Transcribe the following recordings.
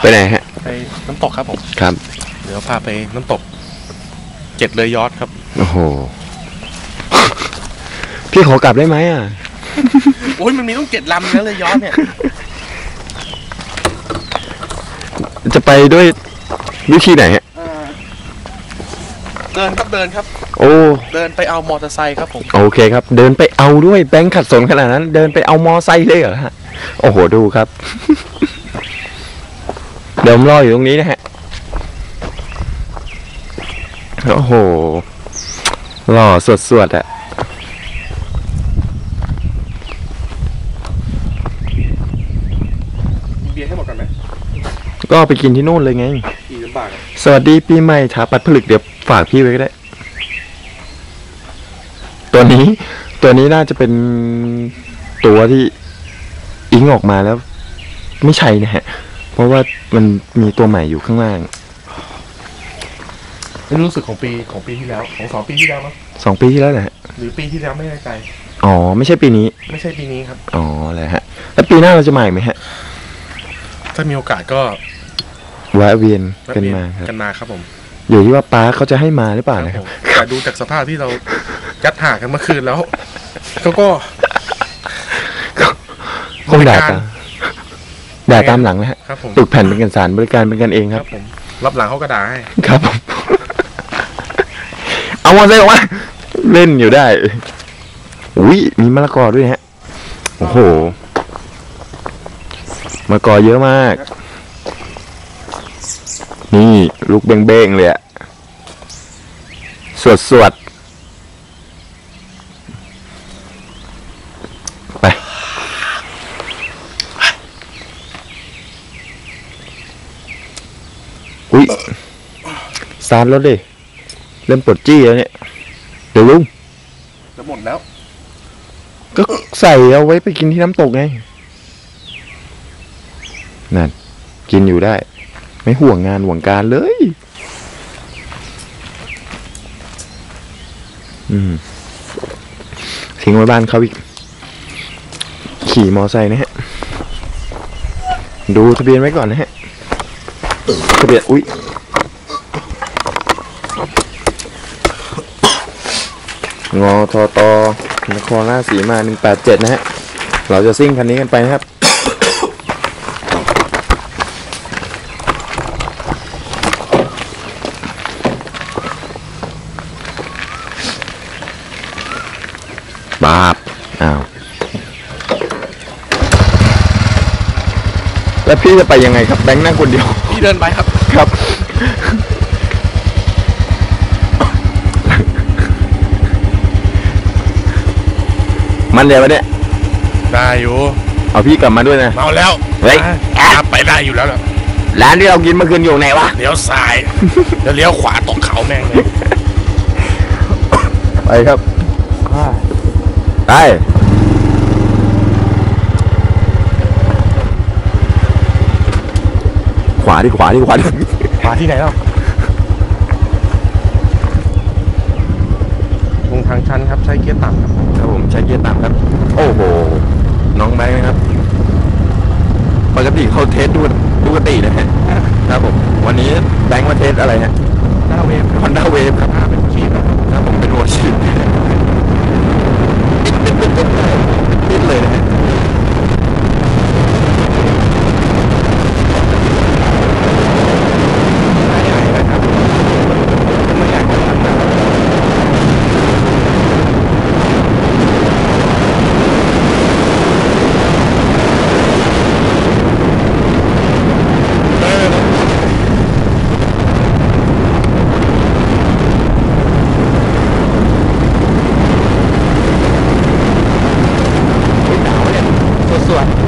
ไปไหนฮะ ไปน้ำตกครับผม ครับ เดี๋ยวพาไปน้ำตก เจ็ดเลยยอดครับ โอ้โห พี่ขอกลับได้ไหมอะ โอ้ยมันมีต้องเจ็ดลำนะเลยยอดเนี่ย จะไปด้วยวิธีไหนฮะ เดินครับเดินครับ โอ้ เดินไปเอามอเตอร์ไซค์ครับผม โอเคครับ เดินไปเอาด้วยแบงค์ขัดสนขนาดนั้น เดินไปเอามอไซค์เลยเหรอฮะ โอ้โห ดูครับ เดี๋ยวผมรออยู่ตรงนี้นะฮะ โอ้โห หล่อสดสวดๆอะมีเบียร์ให้หมดกันไหมก็เอาไปกินที่นู่นเลยไงกี่ลำบากอะสวัสดีปีใหม่ถาปัดผลึกเดี๋ยวฝากพี่ไว้ก็ได้ ตัวนี้ ตัวนี้น่าจะเป็นตัวที่อิงออกมาแล้ว ไม่ใช่นะฮะเพ ราะว่ามันมีตัวใหม่อยู่ข้างล่างไม่รู้สึกของปีของปีที่แล้ว ของสองปีที่แล้วมั้งสองปีที่แล้วนะฮะหรือปีที่แล้วไม่แน่ใจอ๋อ ไม่ใช่ปีนี้ ไม่ใช่ปีนี้ครับ อ๋ออะไรฮะ แล้วปีหน้าเราจะมาอีกไหมฮะ ถ้ามีโอกาสก็แวะเวียนแวะกันเวียมาครับกันมาครับผมอยู่ที่ว่าป้าเขาจะให้มาหรือเปล่านะคครัรับบผมแต่ดูจากสภาพที่เรายัดหากันเมื่อคืนแล้วเขาก็คงด่าบริการตาม ด่าตามหลังนะฮะครับผมปึกแผ่นเป็นกันสารบริการเป็นกันเองคครัรับบ ผมรับหลังเขาก็ด่าให้ครับผม เอามอเตอร์ไซค์ออกมาเล่นอยู่ได้อุ้ยมีมะละกอด้วยฮะโอ้โหมะละกอเยอะมาก นี่ลูกเบ้งๆเลยอะสวดสวดๆ อุ้ยสตาร์ทรถดิเริ่มปวดจี้แล้วเนี่ย เดี๋ยวลุงจะหมดแล้ว ก็ใส่เอาไว้ไปกินที่น้ำตกไง นั่น กินอยู่ได้ ไม่ห่วงงานห่วงการเลย อืมทิ้งไว้บ้านเขาอีก ขี่มอไซค์นะฮะ ดูทะเบียนไว้ก่อนนะฮะ ทะเบียนอุ๊ยงอทอตอนครราชสีมา 187 นะฮะ เราจะซิ่งคันนี้กันไปนะครับ บาบอ้าว แล้วพี่จะไปยังไงครับ แบงค์นั่งคนเดียว พี่เดินไปครับ ครับ มันเดี๋ยวเนี่ย ได้อยู่เอาพี่กลับมาด้วยนะ เมาแล้วเฮ้ยอะไปได้อยู่แล้วล่ะร้านที่เรากินเมื่อคืนอยู่ไหนวะ เลี้ยวซ้ายเดี๋ยวเลี้ยวขวาตกเขาแม่งเลย ไปครับ ไป วาดิขวาดิขวาดิขวาที่ไหนเล่าลงทางชันครับใช้เกียร์ต่ำครับครับผมใช้เกียร์ต่ำครับ โอ้โห น้องแบงค์นะครับปกติเขาเทสดูดูกตินะฮะครับผมวันนี้แบงค์มาเทสอะไรฮะหน้าเวฟฮอนด้าเวฟครับหน้าเป็นชีพครับครับผมเป็นหัวฉีดติดเลยนะฮะ สว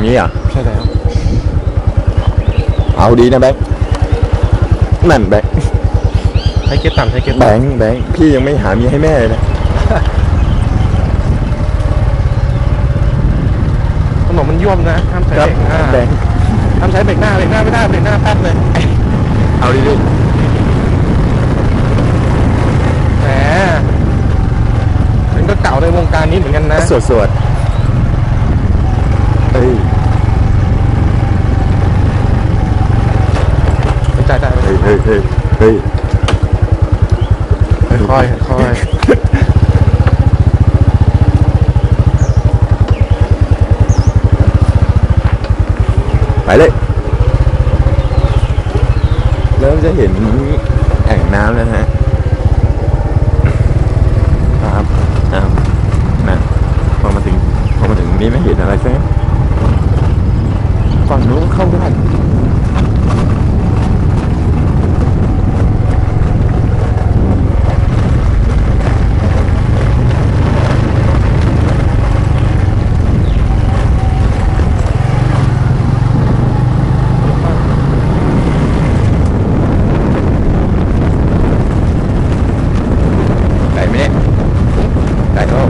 ดางนี้เหรอะใช่แล้ว เอาดีนะแบงค์นั่นแบงค์ใช้เกียร์ต่ำใช้เกียร์แบต่งค์แบงค์พี่ยังไม่หาเมียให้แม่เลยนะำถนนมันย่วมนะห้ามใช้ครับเบรกหน้าแบงค์ห้ามใช้เบรกหน้าเบรกหน้าไม่ได้เบรกหน้าแป๊บเลยเอาดีดิแหมเป็นก็เก่าในวงการนี้เหมือนกันนะสวดสวดเอ้ย ใจใจ เฮ้ยเฮ้ยเฮ้ยเฮ้ยค่อยๆค่อยไปเลย เริ่มจะเห็นแอ่งน้ำแล้วฮะครับอ้าวนะพอมาถึงพอมาถึงนี้ไม่เห็นอะไรใช่ไหมฝั่งนู้นเข้าได้ ไก่ไหมเนี่ยไก่แล้ว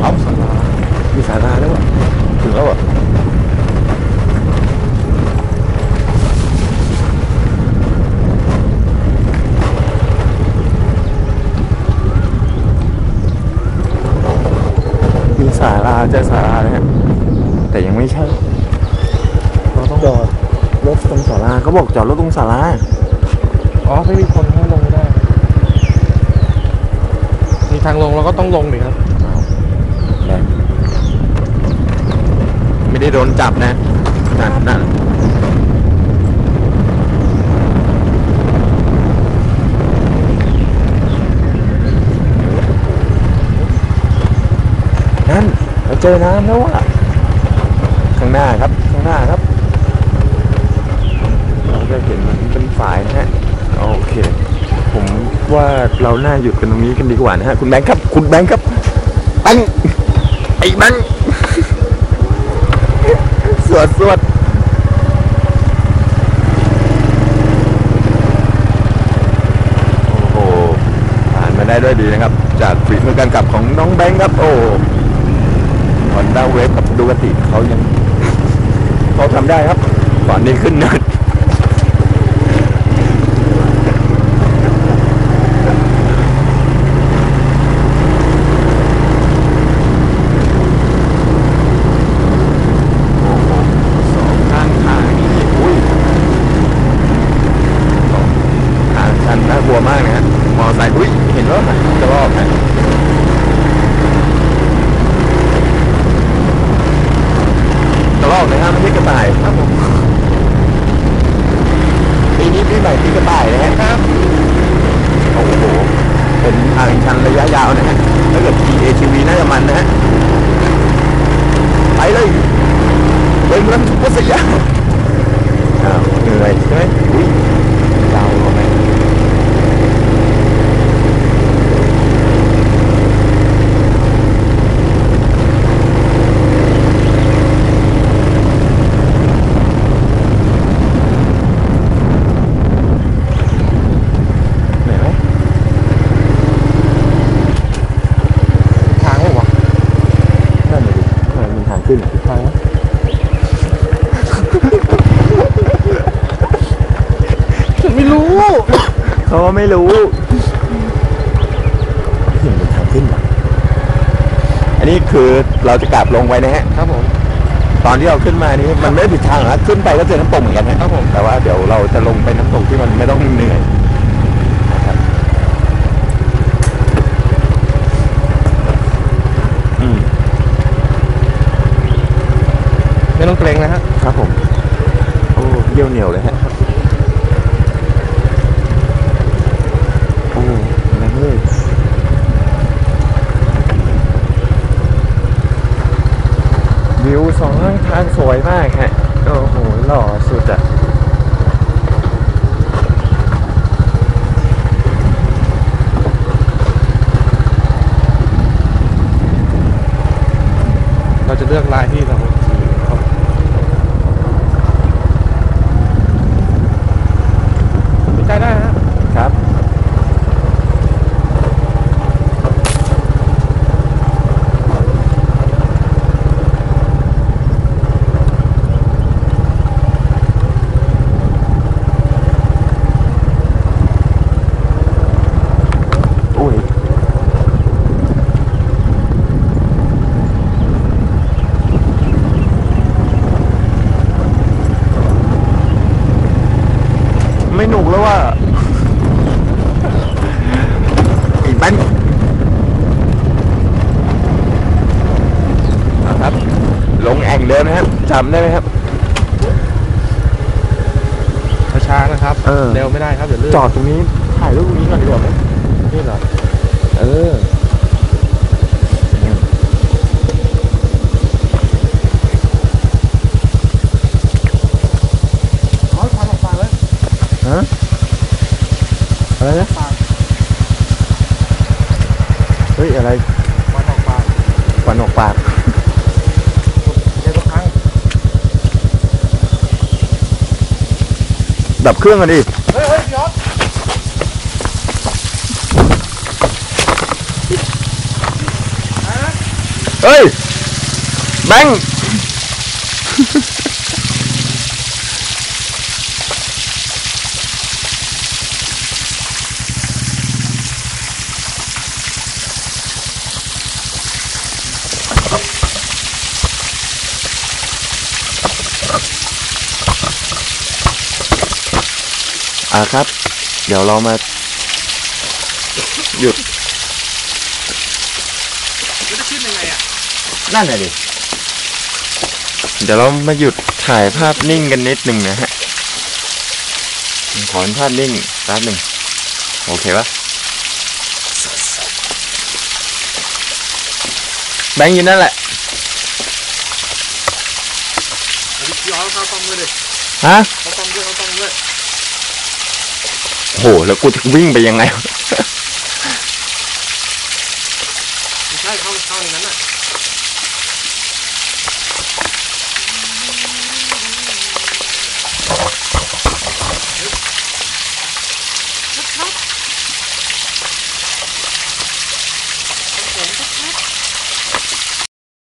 เอาสารามีสาราแล้วอะถึงแล้วอะมีสาราเจอสารานะฮะแต่ยังไม่ใช่ๆเราต้องจอดรถตรงสาราเขาบอกจอดรถตรงสาราอ๋อไม่มีคนให้ลงไม่ได้มีทางลงเราก็ต้องลงดิครับแรงไม่ได้โดนจับนะนั่นนั่นนั่น เจอน้ำแล้วอะข้างหน้าครับข้างหน้าครับ เราจะเห็นมันเป็นฝายนะฮะโอเค ผมว่าเราน่าหยุดกันตรงนี้กันดีกว่านะฮะคุณแบงค์ครับ คุณแบงค์ครับแบงค์ไอ้แบงค์สวดสวดโอ้โหผ่านมาได้ด้วยดีนะครับ จากฝีมือการขับของน้องแบงค์ครับโอ้ ฮอนด้าเวฟกับดูกติเขายังเขาทำได้ครับก่อนนี้ขึ้นเนิน สองข้างทางนี่อุ้ยสองทางชันน่ากลัวมากนะฮะ มอไซค์อุ้ย เห็นว่ามันจะรอบนะกระรอกนะฮะไม่ใช่ก ระต่ายครับผมปีนี้ปีใหม่ปีกระต่ายนะฮะครับโอ้โหเป็นทางชันระยะยาวนะฮะถ้าเกิด PATV น่าจะมันนะฮะไปเลยเป็นรันทุกสยามอ้าวเหนื่อยใช่ไหมอุ้ยยาวกว่าไหมเหนื่อยไหม ทางวะ นั่นเลยดิทำไมมันทางขึ้นอะ ทางวะฉันไม่รู้ เขา ก็ไม่รู้เห็นเป็นทางขึ้นว่ะอันนี้คือเราจะกลับลงไปนะฮะ ครับผม ตอนที่เราขึ้นมานี้มันไม่ได้ผิดทางหรอกขึ้นไปก็เจอน้ำตกเหมือนกันนะครับผม แต่ว่าเดี๋ยวเราจะลงไปน้ำตกที่มันไม่ต้องเหนื่อยนะครับอืมไม่ต้องเกรงนะฮะครับผม โอ้เยี่ยวเหนียวเลยฮะโอ้แรงเลย วิวสองข้างทางสวยมากฮะ โอ้โห หล่อสุดอะเราจะเลือกลายที่เรา หนุก แล้วว่าไอ้แบงค์เอาครับ ลงแอ่งเดิมนะครับจำได้ไหมครับ ช้าๆนะครับเออ เร็วไม่ได้ครับเดี๋ยวลื่นจอดตรงนี้ถ่ายรูปตรงนี้ก่อนดีกว่าไหมนี่เหรอ เออ ร้อยพันออกปากเลย ฮะ อะไรนะปากเฮ้ย อะไรวันออกปากควันออกปากเดี๋ยวทุกครั้ง ดับเครื่องกันดิ เฮ้ยเฮ้ยพี่ออสเฮ้ย แบงค์ อ่าครับ เดี๋ยวเรามา หยุดมันจะขึ้นยังไงอะนั่นแหละดิเดี๋ยวเรามาหยุดถ่ายภาพนิ่งกันนิดหนึ่งนะฮะขอเป็นภาพนิ่งแป๊บหนึ่งโอเคปะแบงค์อยู่นั่นแหละพี่ออสเข้ากล้องด้วยดิฮะ เข้ากล้องด้วยเข้ากล้องด้วย โห แล้วกูจะวิ่งไปยังไง ไม่ใช่เข้าเข้าในนั้นอะ